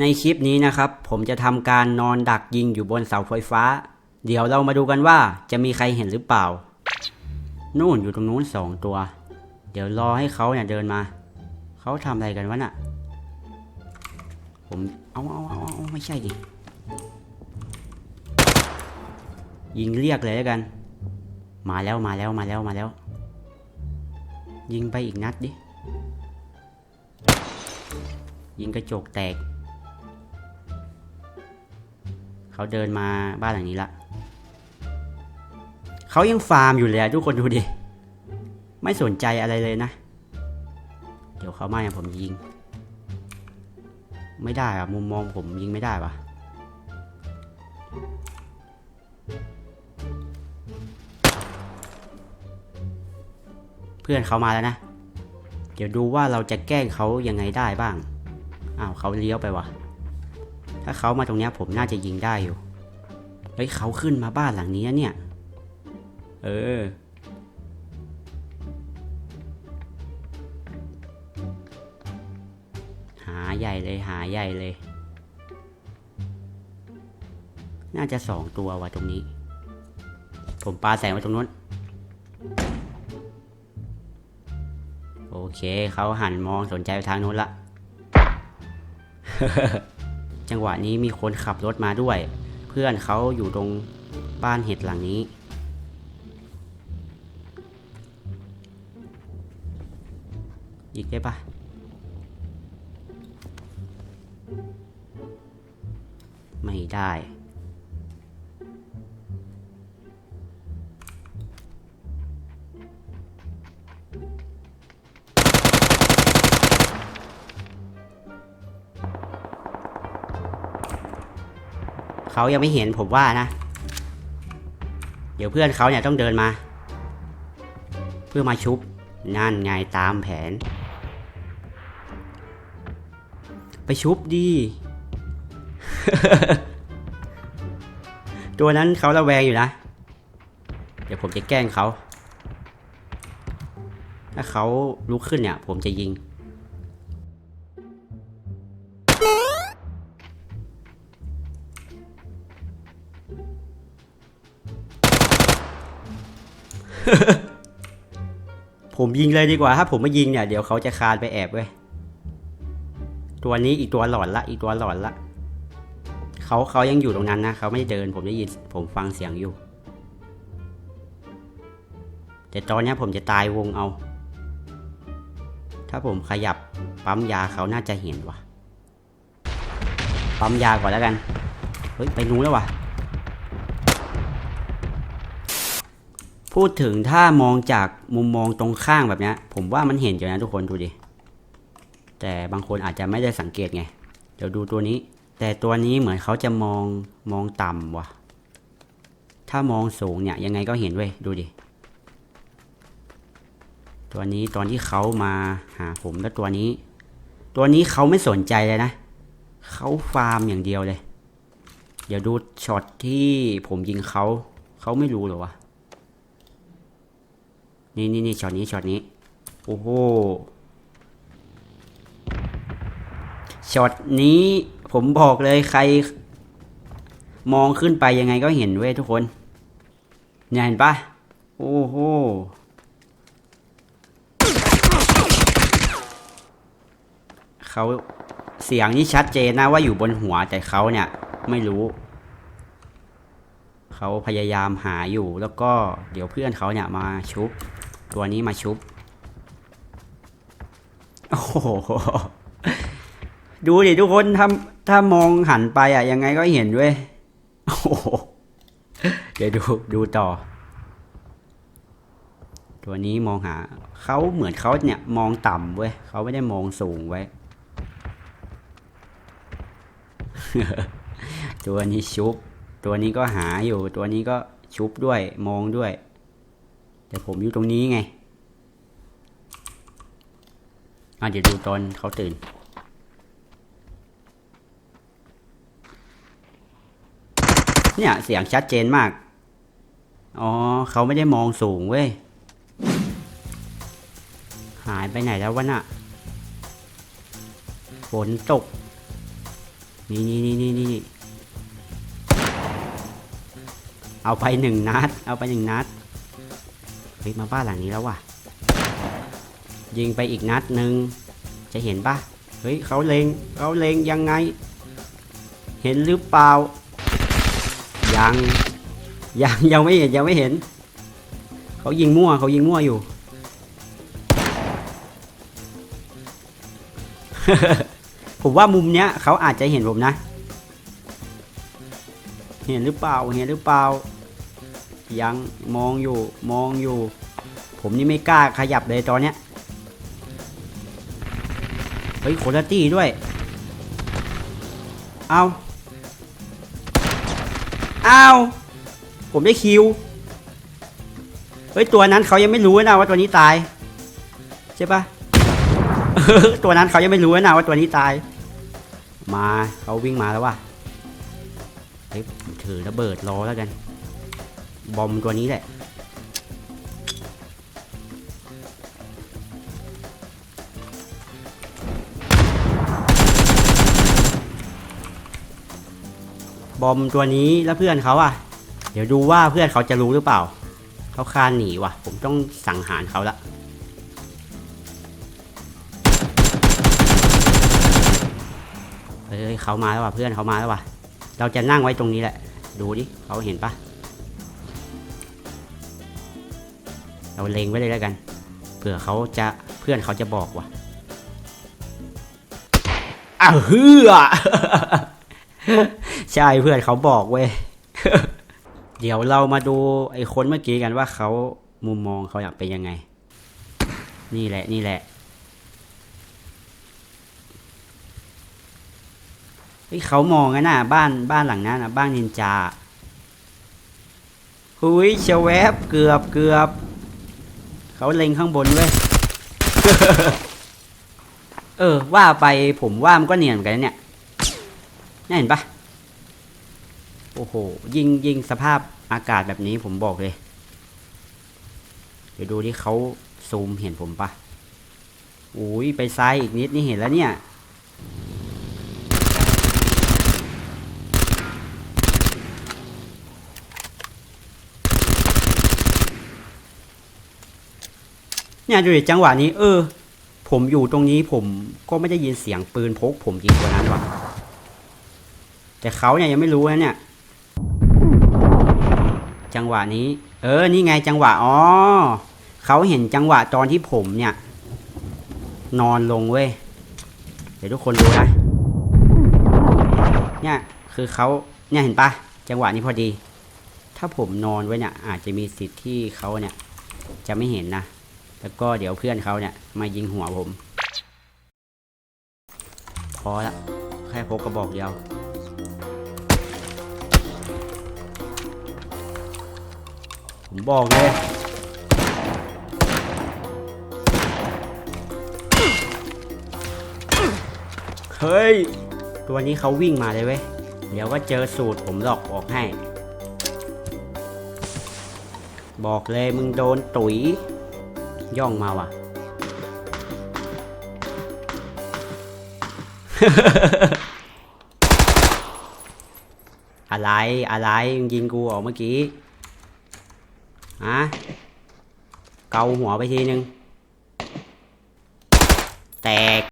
ในคลิปนี้นะครับ ผมจะทำการนอนดักยิงอยู่บนเสาไฟฟ้า เดี๋ยวเรามาดูกันว่าจะมีใครเห็นหรือเปล่า นู่นอยู่ตรงนู้นสองตัว เดี๋ยวรอให้เขาเนี่ยเดินมา เขาทำอะไรกันวะน่ะ ผมเอาเอาเอาเอาไม่ใช่ดิ ยิงเรียกเลยแล้วกัน มาแล้วมาแล้วมาแล้วมาแล้ว ยิงไปอีกนัดดิ ยิงกระจกแตก เขาเดินมาบ้านหลังนี้ละเขายังฟาร์มอยู่เลยทุกคนดูดิ ไม่สนใจอะไรเลยนะ เดี๋ยวเขามาอย่างผมยิง ไม่ได้อะมุมมองผมยิงไม่ได้ปะเพื่อนเขามาแล้วนะ เดี๋ยวดูว่าเราจะแกล้งเขายังไงได้บ้าง อ้าวเขาเลี้ยวไปวะ ถ้าเขามาตรงเนี้ยผมน่าจะยิงได้อยู่เฮ้ยเขาขึ้นมาบ้านหลังนี้เนี่ย เออ หาใหญ่เลยหาใหญ่เลย น่าจะสองตัวว่ะตรงนี้ ผมปาแสงไว้ตรงนู้น โอเค เขาหันมองสนใจไปทางนู้นละ จังหวะนี้มีคนขับรถมาด้วย เพื่อนเขาอยู่ตรงบ้านเห็ดหลังนี้ยิงได้ปะไม่ได้ เขายังไม่เห็นผมว่านะ เดี๋ยวเพื่อนเขาเนี่ยต้องเดินมา เพื่อมาชุบนั่นไงตามแผน ไปชุบดี ตัวนั้นเขาระแวงอยู่นะ เดี๋ยวผมจะแกล้งเขา ถ้าเขาลุกขึ้นเนี่ย ผมจะยิง ผมยิงเลยดีกว่า ถ้าผมไม่ยิงเนี่ย เดี๋ยวเขาจะคานไปแอบเว้ย ตัวนี้อีกตัวหลอนละ อีกตัวหลอนละ เขาเขายังอยู่ตรงนั้นนะ เขาไม่ได้เดิน ผมได้ยิน ผมฟังเสียงอยู่ แต่ตอนนี้ผมจะตายวงเอา ถ้าผมขยับปั๊มยาเขาน่าจะเห็นว่ะ ปั๊มยาก่อนแล้วกัน เฮ้ย ไปนู้นแล้วว่ะ พูดถึงถ้ามองจากมุมมองตรงข้างแบบนี้ผมว่ามันเห็นอยู่นะทุกคนดูดิ แต่บางคนอาจจะไม่ได้สังเกตไง เดี๋ยวดูตัวนี้ แต่ตัวนี้เหมือนเขาจะมองมองต่ำว่ะ ถ้ามองสูงเนี่ยยังไงก็เห็นเว้ยดูดิ ตัวนี้ตอนที่เขามาหาผมแล้วตัวนี้ ตัวนี้เขาไม่สนใจเลยนะ เขาฟาร์มอย่างเดียวเลย เดี๋ยวดูช็อตที่ผมยิงเขา เขาไม่รู้หรอวะ นี่นี่นี่ช็อตนี้ช็อตนี้ โอ้โห ช็อตนี้ผมบอกเลยใคร มองขึ้นไปยังไงก็เห็นเว้ยทุกคนเนี่ยเห็นปะโอ้โห เขาเสียงนี่ชัดเจนนะว่าอยู่บนหัวแต่เขาเนี่ยไม่รู้ เขาพยายามหาอยู่แล้วก็เดี๋ยวเพื่อนเขาเนี่ยมาชุบ ตัวนี้มาชุบ โอ้โห ดูดิทุกคนถ้าถ้ามองหันไปอะ ยังไงก็เห็นเว้ยโอ้โห เดี๋ยวดูดูต่อ ตัวนี้มองหา เขาเหมือนเขาเนี่ย มองต่ำเว้ยเขาไม่ได้มองสูงไว้ ตัวนี้ชุบ ตัวนี้ก็หาอยู่ ตัวนี้ก็ชุบด้วย มองด้วย แต่ผมอยู่ตรงนี้ไงอะเดี๋ยวดูตอนเขาตื่น เนี่ยเสียงชัดเจนมาก อ๋อเขาไม่ได้มองสูงเว้ย หายไปไหนแล้ววะน่ะ ฝนตก นี่นี่นี่นี่นี่เอาไปหนึ่งนัด เอาไปหนึ่งนัด ฮ้ยมาบ้านหลังนี้แล้วว่ะ ยิงไปอีกนัดหนึ่งจะเห็นปะเฮ้ยเขาเลงเขาเลงยังไง เห็นหรือเปล่า ยังยังยังไม่เห็นยังไม่เห็น เขายิงมั่วเขายิงมั่วอยู่ ผมว่ามุมเนี้ยเขาอาจจะเห็นผมนะ เห็นหรือเปล่าเห็นหรือเปล่า ยัง มองอยู่ มองอยู่ ผมนี่ไม่กล้าขยับเลยตอนเนี้ย เฮ้ยโคลตี้ด้วย เอาเอาผมได้คิว เฮ้ย ตัวนั้นเขายังไม่รู้นะว่าตัวนี้ตาย ใช่ปะตัวนั้นเขายังไม่รู้นะว่าตัวนี้ตาย มาเขาวิ่งมาแล้วว่ะเฮ้ยถือระเบิดรอแล้วกัน บอมตัวนี้แหละ บอมตัวนี้แล้วเพื่อนเขาอะเดี๋ยวดูว่าเพื่อนเขาจะรู้หรือเปล่า เขาคานหนีว่ะ ผมต้องสังหารเขาละเฮ้ยเขามาแล้วว่ะเพื่อนเขามาแล้วว่ะ เราจะนั่งไว้ตรงนี้แหละ ดูดิเขาเห็นปะ เราเล็งไว้เลยแล้วกัน เผื่อเขาจะเพื่อนเขาจะบอกว่ะอ้าวเฮือใช่เพื่อนเขาบอกเว้ย เดี๋ยวเรามาดูไอ้คนเมื่อกี้กันว่าเขามุมมองเขาอยากเป็นยังไง นี่แหละนี่แหละเฮ้ยเขามองกันน่ะบ้านบ้านหลังนั้นน่ะบ้านนินจาหุยเชวแวบเกือบเกือบ เขาเล็งข้างบนเว้ย เออ ว่าไปผมว่ามันก็เนียนเหมือนกันนะเนี่ยน่เห็นปะโอ้โห ยิงยิงสภาพอากาศแบบนี้ผมบอกเลย เดี๋ยวดูที่เขาซูมเห็นผมปะอุ้ยไปซ้ายอีกนิดนี่เห็นแล้วเนี่ย เนี่ยดูดิจังหวะนี้ เออ ผมอยู่ตรงนี้ผมก็ไม่ได้ยินเสียงปืนพก ผมยิงตัวนั้นว่ะแต่เขาเนี่ยยังไม่รู้นะเนี่ย จังหวะนี้ เออ นี่ไงจังหวะอ๋อเขาเห็นจังหวะตอนที่ผมเนี่ย นอนลงเว้ยเดี๋ยวทุกคนดูนะเนี่ยคือเขาเนี่ยเห็นปะจังหวะนี้พอดี ถ้าผมนอนไว้เนี่ยอาจจะมีสิทธิ์ที่เขาเนี่ยจะไม่เห็นนะ แล้วก็เดี๋ยวเพื่อนเขาเนี่ยมายิงหัวผม พอละแค่พกกระบอกเดียวผมบอกเลยเฮ้ย ตัวนี้เขาวิ่งมาเลยเว้ย เดี๋ยวก็เจอสูตรผมหลอกออกให้ บอกเลยมึงโดนตุ๋ย ย่องมาว่ะ อะไรอะไรมึงยิงกูออกเมื่อกี้ฮะเกาหัวไปทีนึง แตก